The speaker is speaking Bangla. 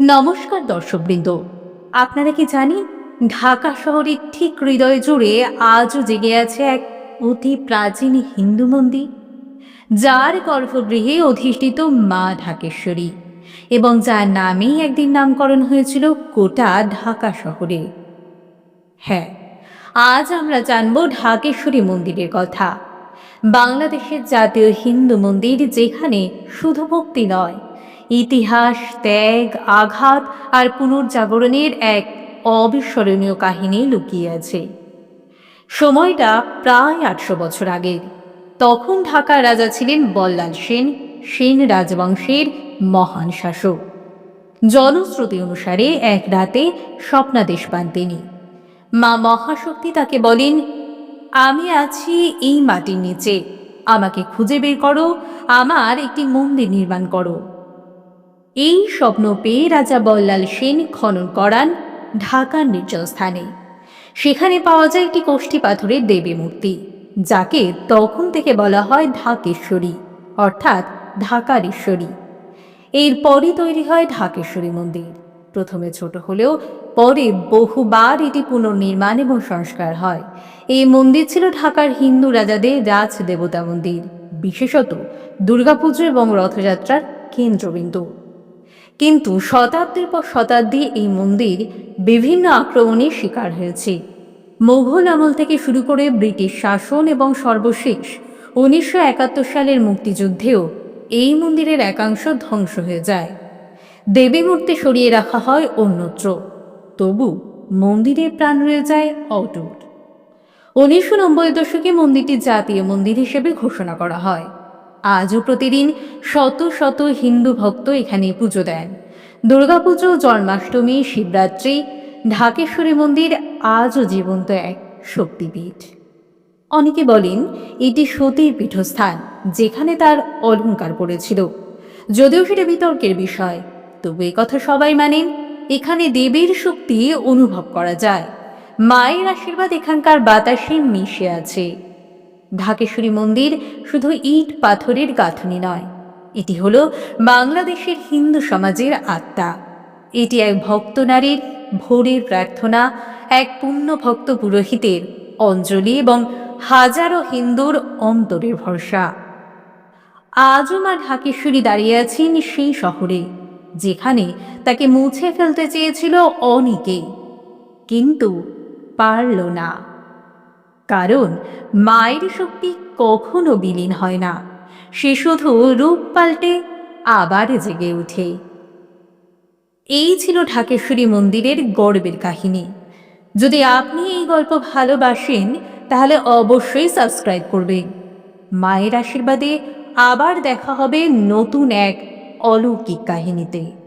নমস্কার দর্শকবৃন্দ। আপনারা কি জানেন ঢাকা শহরের ঠিক হৃদয় জুড়ে আজও জেগে আছে এক অতি প্রাচীন হিন্দু মন্দির, যার গর্ভগৃহে অধিষ্ঠিত মা ঢাকেশ্বরী এবং যার নামেই একদিন নামকরণ হয়েছিল গোটা ঢাকা শহরে। হ্যাঁ আজ আমরা জানব ঢাকেশ্বরী মন্দিরের কথা, বাংলাদেশের জাতীয় হিন্দু মন্দির যেখানে শুধু ভক্তি নয় ইতিহাস, ত্যাগ, আঘাত আর পুনর্জাগরণের এক অবিস্মরণীয় কাহিনী লুকিয়ে আছে। সময়টা প্রায় আটশো বছর আগের। তখন ঢাকার রাজা ছিলেন বল্লাল সেন সেন রাজবংশের মহান শাসক। জনশ্রুতি অনুসারে এক রাতে স্বপ্নাদেশ পান তিনি। মা মহাশক্তি তাকে বলেন, আমি আছি এই মাটির নিচে। আমাকে খুঁজে বের করো, আমার একটি মন্দির নির্মাণ করো। এই স্বপ্ন পেয়ে রাজা বল্লাল সেন খনন করান ঢাকার নির্জন স্থানে। সেখানে পাওয়া যায় একটি কোষ্ঠী পাথরের দেবী মূর্তি, যাকে তখন থেকে বলা হয় ঢাকেশ্বরী, অর্থাৎ ঢাকার ঈশ্বরী। এরপরই তৈরি হয় ঢাকেশ্বরী মন্দির। প্রথমে ছোট হলেও পরে বহুবার এটি পুনর্নির্মাণ এবং সংস্কার হয়। এই মন্দির ছিল ঢাকার হিন্দু রাজাদের রাজ দেবতা মন্দির, বিশেষত দুর্গাপুজো এবং রথযাত্রার কেন্দ্রবিন্দু। কিন্তু শতাব্দীর পর শতাব্দী এই মন্দির বিভিন্ন আক্রমণের শিকার হয়েছে। মোঘল আমল থেকে শুরু করে ব্রিটিশ শাসন এবং সর্বশেষ উনিশশো একাত্তর সালের মুক্তিযুদ্ধেও এই মন্দিরের একাংশ ধ্বংস হয়ে যায়। দেবী মূর্তি সরিয়ে রাখা হয় অন্যত্র। তবু মন্দিরের প্রাণ রয়ে যায় অটুট। উনিশশো নব্বই দশকে মন্দিরটি জাতীয় মন্দির হিসেবে ঘোষণা করা হয়। আজও প্রতিদিন শত শত হিন্দু ভক্ত এখানে পুজো দেন। দুর্গাপুজো, জন্মাষ্টমী, শিবরাত্রি, ঢাকেশ্বরী মন্দির আজও জীবন্ত এক শক্তিপীঠ। অনেকে বলেন, এটি সতীর পীঠস্থান, যেখানে তার অলঙ্কার পড়েছিল। যদিও সেটা বিতর্কের বিষয়, তবু এই কথা সবাই মানেন, এখানে দেবীর শক্তি অনুভব করা যায়। মায়ের আশীর্বাদ এখানকার বাতাসে মিশে আছে। ঢাকেশ্বরী মন্দির শুধু ইট পাথরের গাঁথনি নয়, এটি হল বাংলাদেশের হিন্দু সমাজের আত্মা। এটি এক ভক্ত নারীর ভোরের প্রার্থনা, এক পুণ্য ভক্ত পুরোহিতের অঞ্জলি এবং হাজারো হিন্দুর অন্তরের ভরসা। আজও মা ঢাকেশ্বরী দাঁড়িয়ে আছেন সেই শহরে, যেখানে তাকে মুছে ফেলতে চেয়েছিল অনেকে, কিন্তু পারল না। কারণ মায়ের শক্তি কখনো বিলীন হয় না। সে শুধু রূপ পাল্টে আবার জেগে ওঠে। এই ছিল ঢাকেশ্বরী মন্দিরের গর্বের কাহিনী। যদি আপনি এই গল্প ভালোবাসেন, তাহলে অবশ্যই সাবস্ক্রাইব করবেন। মায়ের আশীর্বাদে আবার দেখা হবে নতুন এক অলৌকিক কাহিনীতে।